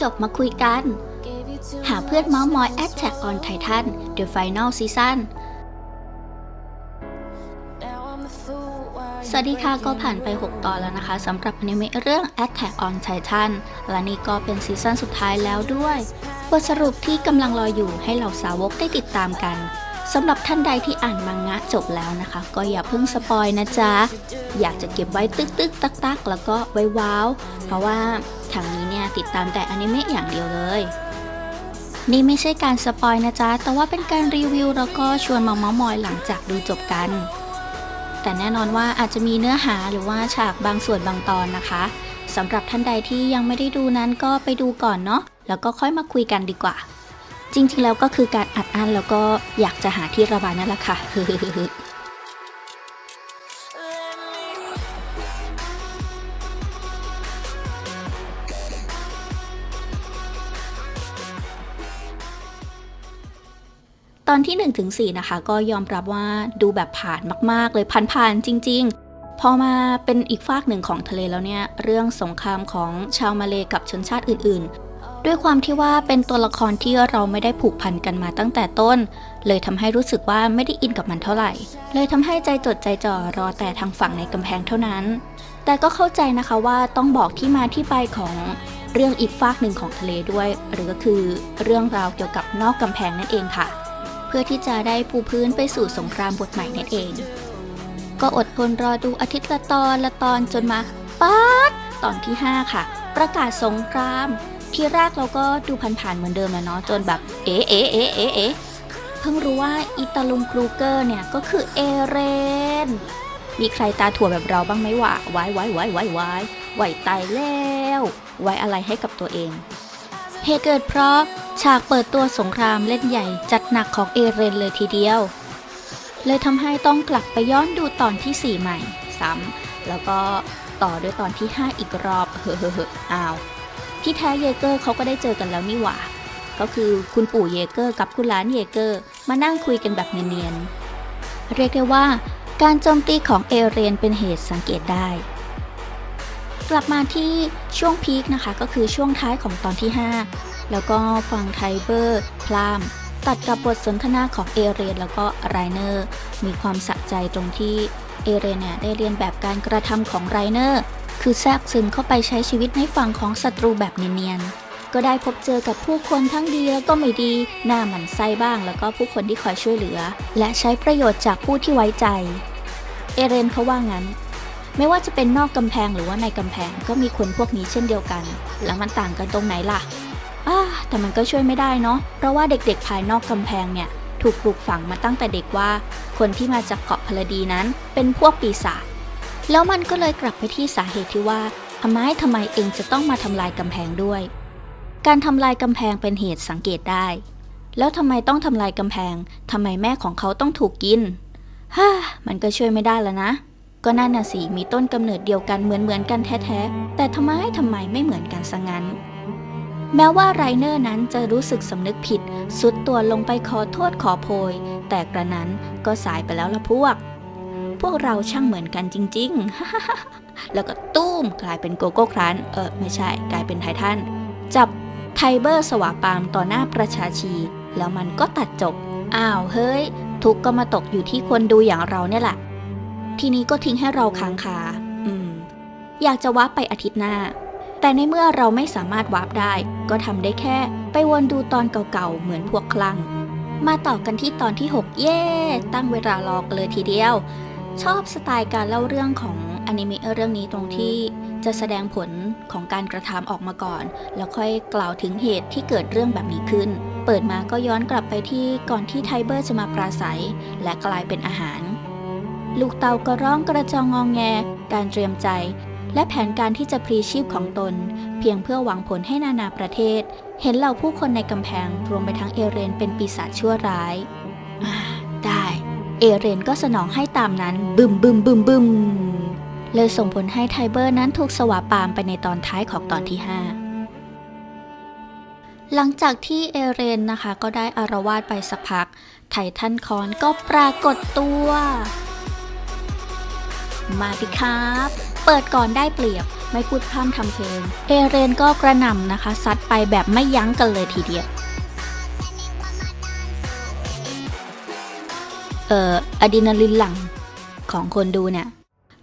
จบมาคุยกัน หาเพื่อนเมาส์มอยแอดแท็กออนไททันเดอะไฟแนลซีซั่นสวัสดีค่ะก็ผ่านไป 6 ตอนแล้วนะคะสำหรับอนิเมะเรื่อง Attack on Titan และนี่ก็เป็นซีซั่นสุดท้ายแล้วด้วย บทสรุปที่กำลังรออยู่ให้เหล่าสาวกได้ติดตามกัน สำหรับท่านใดที่อ่านมังงะจบแล้วนะคะ ก็อย่าเพิ่งสปอยนะจ๊ะ อยากจะเก็บไว้ตึกตึกตักตักแล้วก็ไว้ว้าว เพราะว่าทางนี้เนี่ยติดตามแต่อนิเมะอย่างเดียวเลย นี่ไม่ใช่การสปอยนะจ๊ะ แต่ว่าเป็นการรีวิวแล้วก็ชวนมาเมาส์มอยหลังจากดูจบกัน แต่แน่นอนว่าอาจจะมีเนื้อหาหรือว่าฉากบางส่วนบางตอนนะคะสำหรับท่านใดที่ยังไม่ได้ดูนั้นก็ไปดูก่อนเนาะแล้วก็ค่อยมาคุยกันดีกว่า จริงๆแล้วก็คือการอัดอั้นแล้วก็อยากจะหาที่ระบายนั่นแหละค่ะตอนที่1ถึง4นะคะ ก็ยอมรับว่าดูแบบผ่านมาก ๆ เลยผ่านๆจริง ๆ พอมาเป็นอีกฝากหนึ่งของทะเลแล้วเนี่ย เรื่องสงครามของชาวมาเลกับชนชาติอื่น ๆ ด้วยความที่ว่าเป็นตัวละครที่เราไม่ได้ผูกพันกันมาตั้งแต่ต้น เลยทำให้รู้สึกว่าไม่ได้อินกับมันเท่าไหร่ เลยทำให้ใจจดใจจ่อรอแต่ทางฝั่งในกำแพงเท่านั้น แต่ก็เข้าใจนะคะว่าต้องบอกที่มาที่ไปของเรื่องอีกฝากหนึ่งของทะเลด้วย หรือก็คือเรื่องราวเกี่ยวกับนอกกำแพงนั่นเองค่ะ เพื่อที่จะได้ปูพื้นไปสู่สงครามบทใหม่นั่นเอง ก็อดทนรอดูอาทิตย์ละตอนละตอนจนมาป๊าดตอนที่ 5 ค่ะ ประกาศสงคราม ที่แรกเราก็ดูผ่านๆเหมือนเดิมแล้วเนาะจนแบบเอ๊ะเอ๊ะเอ๊ะเอ๊ะเอ๊ะเพิ่งรู้ว่าอิตาลุงครูเกอร์เนี่ยก็คือเอเรน มีใครตาถั่วแบบเราบ้างไหมวะไว้ไว้ไว้ไว้ไว้ไหวตายแล้ว ไว้อะไรให้กับตัวเอง เหตุเกิดเพราะฉากเปิดตัวสงครามเล่นใหญ่จัดหนักของเอเรนเลยทีเดียว เลยทำให้ต้องกลับไปย้อนดูตอนที่ 4 ใหม่ซ้ำแล้วก็ต่อด้วยตอนที่ 5 อีกรอบ เฮ้อเฮ้อเฮ้ออ้าว ที่แท้เยเกอร์เขาก็ได้เจอกันแล้วนี่หว่า ก็คือคุณปู่เยเกอร์กับคุณหลานเยเกอร์มานั่งคุยกันแบบเนียนๆ เรียกได้ว่า การโจมตีของเอเรียนเป็นเหตุสังเกตได้ กลับมาที่ช่วงพีคนะคะก็คือช่วงท้ายของตอนที่ 5 แล้วก็ฟังไทเบอร์พลามตัดกับบทสนทนาของเอเรียนแล้วก็ไรเนอร์มีความสะใจตรงที่เอเรียนเนี่ยได้เรียนแบบการกระทำของไรเนอร์ คือแทรกซึมเข้าไปใช้ชีวิตในฝั่งของศัตรูแบบเนียนๆ ก็ได้พบเจอกับผู้คนทั้งดีแล้วก็ไม่ดี หน้าหมันไส้บ้าง แล้วก็ผู้คนที่คอยช่วยเหลือ และใช้ประโยชน์จากผู้ที่ไว้ใจ เอเรนเขาว่างั้น ไม่ว่าจะเป็นนอกกำแพงหรือว่าในกำแพงก็มีคนพวกนี้เช่นเดียวกัน แล้วมันต่างกันตรงไหนล่ะอ้าแต่มันก็ช่วยไม่ได้เนาะ เพราะว่าเด็กๆภายนอกกำแพงเนี่ยถูกปลูกฝังมาตั้งแต่เด็กว่า คนที่มาจากเกาะพลดีนั้น เป็นพวกปีศาจ แล้วมันก็เลยกลับไปที่สาเหตุที่ว่าทำไมทำไมเองจะต้องมาทำลายกำแพงด้วย การทำลายกำแพงเป็นเหตุสังเกตได้ แล้วทำไมต้องทำลายกำแพงทำไมแม่ของเขาต้องถูกกินฮ่ามันก็ช่วยไม่ได้แล้วนะก็นั่นน่ะสิมีต้นกำเนิดเดียวกันเหมือนเหมือนๆกันแท้ๆ แต่ทำไมทำไมไม่เหมือนกันซะงั้น แม้ว่าไรเนอร์นั้นจะรู้สึกสำนึกผิด สุดตัวลงไปขอโทษขอโพย แต่กระนั้นก็สายไปแล้วละพวก วกเราช่างเหมือนกันจริง ๆ แล้วก็ตุ้มกลายเป็นโกโก้ครันเออไม่ใช่กลายเป็นไททันจับไทเบอร์สวาปามต่อหน้าประชาชี แล้วมันก็ตัดจบ อ้าวเฮ้ย ทุกก็มาตกอยู่ที่คนดูอย่างเราเนี่ยแหละ ทีนี้ก็ทิ้งให้เราค้างคาอืม อยากจะวาร์ปไปอาทิตย์หน้า แต่ในเมื่อเราไม่สามารถวาร์ปได้ ก็ทำได้แค่ ไปวนดูตอนเก่าๆ เหมือนพวกคลั่งมาต่อกันที่ตอนที่ 6 เย่ ตั้งเวลารอกันเลยทีเดียว ชอบสไตล์การเล่าเรื่องของอนิเมะเรื่องนี้ตรงที่จะแสดงผลของการกระทำออกมาก่อน แล้วค่อยกล่าวถึงเหตุที่เกิดเรื่องแบบนี้ขึ้น เปิดมาก็ย้อนกลับไปที่ก่อนที่ไทเบอร์จะมาปราศัย และกลายเป็นอาหาร ลูกเต่าก็ร้องกระจองงองแง การเตรียมใจ และแผนการที่จะพลีชีพของตน เพียงเพื่อหวังผลให้นานาประเทศ เห็นเหล่าผู้คนในกำแพงรวมไปทั้งเอเรนเป็นปีศาจชั่วร้ายอ เอเรนก็สนองให้ตามนั้น บึมบึมบึมบึมเลยส่งผลให้ไทเบอร์นั้นถูกสวาปามไปในตอนท้ายของตอนที่ 5 หลังจากที่เอเรนนะคะก็ได้อารวาสไปสักพัก ไททันคอนก็ปรากฏตัว มาดิครับ เปิดก่อนได้เปรียบไม่พูดพร่ำทำเพลง เอเรนก็กระหน่ำนะคะซัดไปแบบไม่ยั้งกันเลยทีเดียว เอ่ออะดรีนาลินหลั่งของคนดูเนี่ย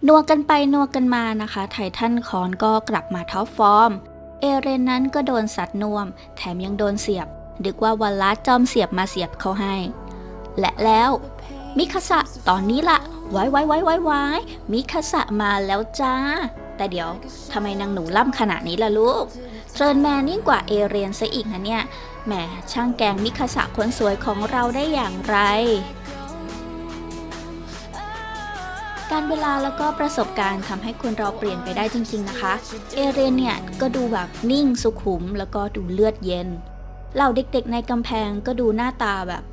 นัวกันไปนัวกันมานะคะ ไททันคอนก็กลับมาท็อปฟอร์ม เอเรนนั้นก็โดนสัตว์นวม แถมยังโดนเสียบ ดึกว่าวันลัดจอมเสียบมาเสียบเขาให้ และแล้วมิคาสะตอนนี้ละไว้ไว้ไว้ไว้ไว้มิคาสะมาแล้วจ้า แต่เดี๋ยวทำไมนางหนูล่ำขนาดนี้ล่ะลูกเทรนแมนยิ่งกว่าเอเรียนซะอีกนะเนี่ย แหมช่างแกงมิคาสะคนสวยของเราได้อย่างไร การเวลาแล้วก็ประสบการณ์ทำให้คนเราเปลี่ยนไปได้จริง ๆนะคะ เอเรนเนี่ยก็ดูแบบนิ่งสุขุมแล้วก็ดูเลือดเย็น เหล่าเด็กๆในกำแพงก็ดูหน้าตาแบบ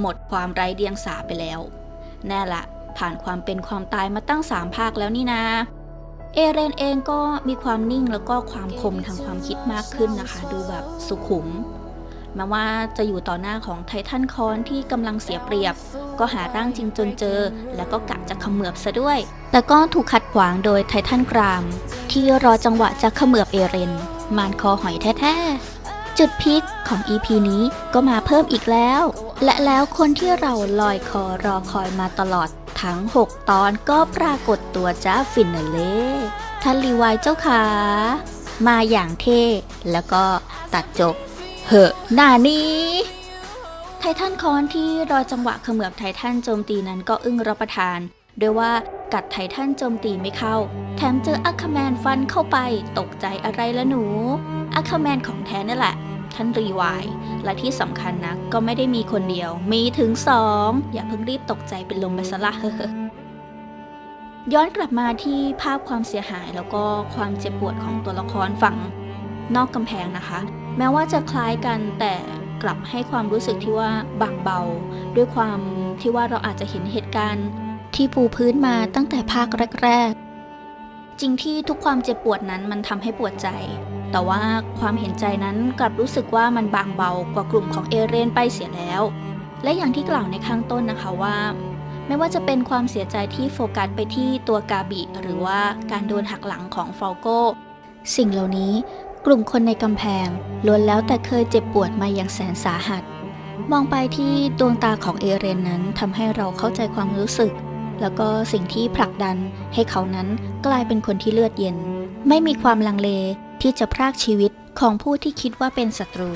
หมดความไร้เดียงสาไปแล้ว แน่ละผ่านความเป็นความตายมาตั้งสามภาคแล้วนี่นะ เอเรนเองก็มีความนิ่งแล้วก็ความคมทางความคิดมากขึ้นนะคะ ดูแบบสุขุม แม้ว่าจะอยู่ต่อหน้าของไททันคอนที่กำลังเสียเปรียบ ก็หาร่างจริงจนเจอ แล้วก็กะจะเขมือบซะด้วย แต่ก็ถูกขัดขวางโดยไททันกราม ที่รอจังหวะจะเขมือบเอเรน มานคอหอยแท้ๆ จุดพีคของ EP นี้ก็มาเพิ่มอีกแล้ว และแล้วคนที่เราลอยคอรอคอยมาตลอดทั้ง 6 ตอนก็ปรากฏตัวจ้าฟินนาเล่ท่านรีวายเจ้าขามาอย่างเท่แล้วก็ตัดจบ เหอะหน้านี้ไททันคอนที่รอจังหวะเขมือบไททันโจมตีนั้นก็อึ้งรับประทานด้วยว่ากัดไททันโจมตีไม่เข้า แถมเจออัคแมนฟันเข้าไปตกใจอะไรละหนู อัคแมนของแท้นั่นแหละ ท่านรีวาย และที่สำคัญนะก็ไม่ได้มีคนเดียว มีถึงสองอย่าเพิ่งรีบตกใจเป็นลมไปซะละย้อนกลับมาที่ภาพความเสียหายแล้วก็ความเจ็บปวดของตัวละครฝั่งนอกกำแพงนะคะ แม้ว่าจะคล้ายกันแต่กลับให้ความรู้สึกที่ว่าบางเบา ด้วยความที่ว่าเราอาจจะเห็นเหตุการณ์ที่ปูพื้นมาตั้งแต่ภาคแรก ๆ จริงที่ทุกความเจ็บปวดนั้นมันทำให้ปวดใจ แต่ว่าความเห็นใจนั้นกลับรู้สึกว่ามันบางเบากว่ากลุ่มของเอเรนไปเสียแล้ว และอย่างที่กล่าวในข้างต้นนะคะว่าไม่ว่าจะเป็นความเสียใจที่โฟกัสไปที่ตัวกาบิ หรือว่าการโดนหักหลังของฟอลโกสิ่งเหล่านี้ กลุ่มคนในกำแพงล้วนแล้วแต่เคยเจ็บปวดมาอย่างแสนสาหัส มองไปที่ดวงตาของเอเรนนั้นทำให้เราเข้าใจความรู้สึก แล้วก็สิ่งที่ผลักดันให้เขานั้นกลายเป็นคนที่เลือดเย็น ไม่มีความลังเลที่จะพรากชีวิตของผู้ที่คิดว่าเป็นศัตรู